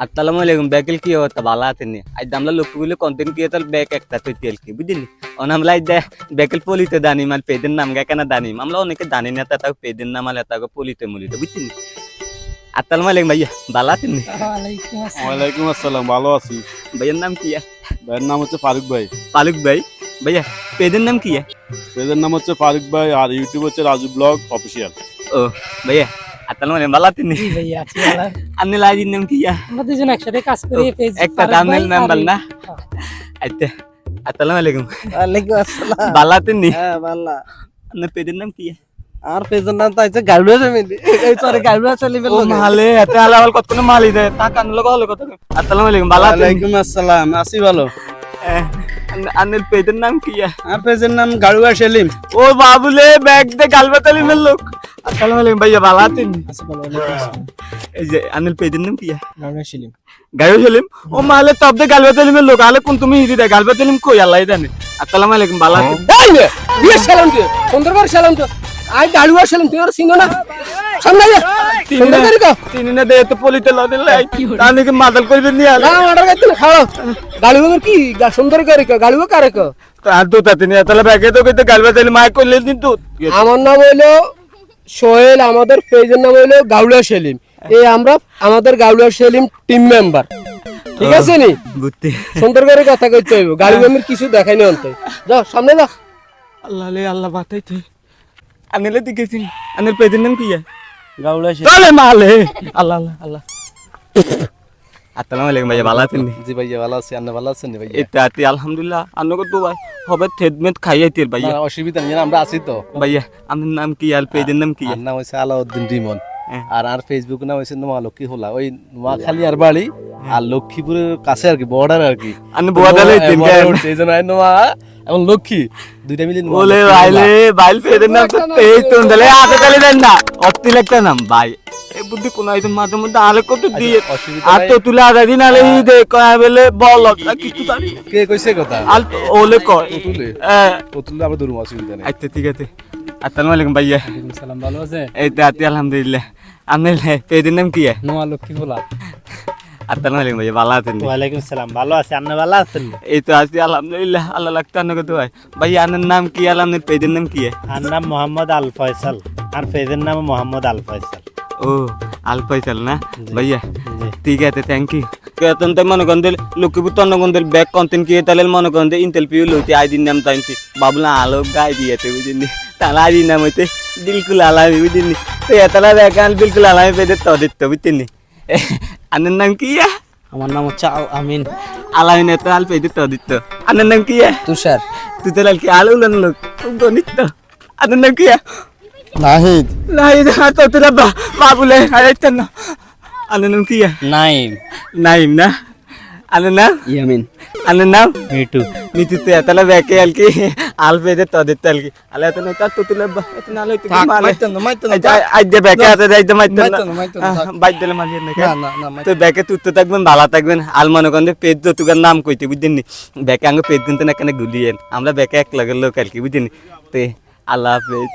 আসসালামু আলাইকুম ব্যাকেল কি অবস্থা? ভালো আছেন নি? আজ আমরা লোকগুলো কন্টেন্ট ক্রিয়েটর ব্যাক একটা তো তেল কি বুঝলি? অন আমরা আজ ব্যাকেল পলিতে দানি মানে পেদের নাম গা কেন দানি আমরা অনেকে দানি না তা পেদের নাম আলে তাকে পলিতে মলিতে বুঝলি? আসসালামু আলাইকুম ভাইয়া ভালো আছেন নি? ওয়ালাইকুম আসসালাম। ভালো আছি। ভাইয়ার নাম কি ভাইয়ের নাম হচ্ছে ফারুক ভাই। পালুক ভাই? ভাইয়া পেদের নাম কি পেজের নাম হচ্ছে ফারুক ভাই আর ইউটিউব হচ্ছে রাজু ব্লগ অফিসিয়াল ও ভাইয়া আসসালামু আলাইকুম ভালো আছেন নি? জি ভাইয়া আছি ভালো। আপনি লাইজির নাম কি আমরা দুজন একসাথে কাজ করি পেজ একটা দামের মেম্বার না আসসালামু আলাইকুম ওয়ালাইকুম আসসালাম ভালো আছেন হ্যাঁ ভালো আপনার পেদের নাম কি আর পেজের নাম তো আছে গাড়ুয়া ফ্যামিলি এই সরি গাড়ুয়া সেলিবেল ও মালে এতে আলাওয়াল কত কোনো মালি দেয় তা কান লোক হলো কত আসসালামু আলাইকুম আসসালাম আছি ভালো আনের পেদের নাম কি আর পেজের নাম গাড়ুয়া সেলিম ও বাবুলে ব্যাগ দে গালবাতালি মেল লোক আসসালামু আলাইকুম ভাইয়া ভালো আছেন এই যে আনের পেদের নাম কি গাউনা সেলিম গায়ো সেলিম ও মালে তব দে গালবাতালি মেল লোক আলে কোন তুমি হিদি দে গালবাতালিম কই আল্লাহ জানে আসসালামু আলাইকুম ভালো আছেন এই সালাম দে সুন্দর সালাম দে আই গাড়ুয়া সেলিম তুই আর চিনো না সামনে যা সুন্দর করে কো তিনি না দে তো পলিতে লদে লাই তাহলে কি মাদল কইবেন নি আলে না অর্ডার করতে না খাও গাড়ুয়া কি গা- সুন্দর করে কো গাড়ুয়া কারে কো তার তো তাতে নি তাহলে ব্যাগে তো কইতে গালবাতালি মাই কইলে কিন্তু আমার নাম হইল সোহেল আমাদের পেজের নাম হইল গাউলিয়া সেলিম। এই আমরা আমাদের গাউলিয়া সেলিম টিম মেম্বার ঠিক আছে নি? বুঝতে। সুন্দর করে কথা কইতে হইব। গাড়ি আমি কিছু দেখাই না অন্তে। যাও সামনে যা। আল্লাহ লে আল্লাহ বাতাইতে আনেলে দিকেছিন আনের পেদের নাম কি গাউলিয়া চলে মালে। আল্লাহ আল্লাহ আল্লাহ। আসসালামু আলাইকুম ভাইয়া ভালো আছেন নি? জি ভাইয়া ভালো আছি। আপনি ভালো আছেন ভাইয়া? আতি আলহামদুলিল্লাহ। আনগো তো ভাই? হবে থেদমেত খাইয়াইতির ভাইয়া। অসুবিধা নেই আমরা আছি তো। ভাইয়া আপনার নাম কি আর পেজের নাম কি? নাম হচ্ছে আলাউদ্দিন রিমন। হ্যাঁ। আর আর ফেসবুক নাম হচ্ছে নোয়া লক্ষ্মী হোলা। ওই নোয়াখালী আর বাড়ি আর লক্ষ্মীপুরের কাছে আর কি বর্ডার আর কি। আমি বর্ডারে এই জন্য নোয়া। এবং লক্ষ্মী দুইটা মিলে লক্ষ্মী ভাইলে বাইল পেজের নাম এই তো দলে আতে তালে দেন না। অতি লাগতে নাম। ভাই এই বুদ্ধি কোন আইতে মাঝে মধ্যে আলে কত দিয়ে আর তো তুলে আধা দিন আলে ই দে কয় বেলে বল কিছু জানি কে কইছে কথা? আল ওলে কয়। পুতুলে হ্যাঁ পুতুলে আবার দূর অসুবিধা নেই। আচ্ছা ঠিক আছে। আসসালামু আলাইকুম ভাইয়া। ওয়ালাইকুম সালাম ভালো আছে এই তো আতি আলহামদুলিল্লাহ। আপনার পেজের নাম কি নোয়া লক্ষ্মী ভোলা আসসালামু আলাইকুম ভাইয়া ভালো আছেন ওয়ালাইকুম সালাম ভালো আছে আপনি ভালো আছেন? এই তো আছি আলহামদুলিল্লাহ আল্লাহ লাগতো ভাই। আনার নাম কি আর আপনার পেজের নাম কি? আর নাম মোহাম্মদ আল ফয়সাল আর পেজের নাম মোহাম্মদ আল ফয়সাল। ও আল ফয়সাল না? ভাইয়া ঠিক আছে থ্যাংক ইউ কেতন তাই মনে করেন লক্ষ্মীপুর তন্নগন্ধের ব্যাক কন্টেন্ট কি তাহলে মনে করেন ইন্টারভিউ লইতে আইদিন নাম তাইতে বাবলা আলো গাই দিয়েতে বুঝিনি তাহলে আইদিন নাম হইতে বিলকুল আলামি বুঝিনি তো এতলা ব্যাক বিলকুল আলামি পেতে তো দিত বুঝিনি আনার নাম কি আমার নাম হচ্ছে আমিন আলামিন এত আলপে দিত দিত আনার নাম কি তুষার তুই তো লালকি আলু উলান লোক গণিত আনার নাম কি নাহিদ নাই তো তোরা বাবুলে হারাইতেন না আনার নাম কি নাইম নাইম না আনার নাম ইয়ামিন আনার নাম মিটু তো এতলা বেকে আলকি আল পেতে তো দিতে আলকি। আলে এত না তো না লইতে কি মালে। আজ যে ব্যাকে আছে যাই তো ব্যাকে তুই তো থাকবেন ভালো থাকবেন। আল মনে করেন পেজ তো তুগার নাম কইতে বুঝছেন নি? ব্যাকে আঙ্গ পেজ কিন্তু না কেন গুলিয়েন। আমরা বেকে এক লগের লোক আর কি বুঝছেন তে আল্লাহ হাফেজ।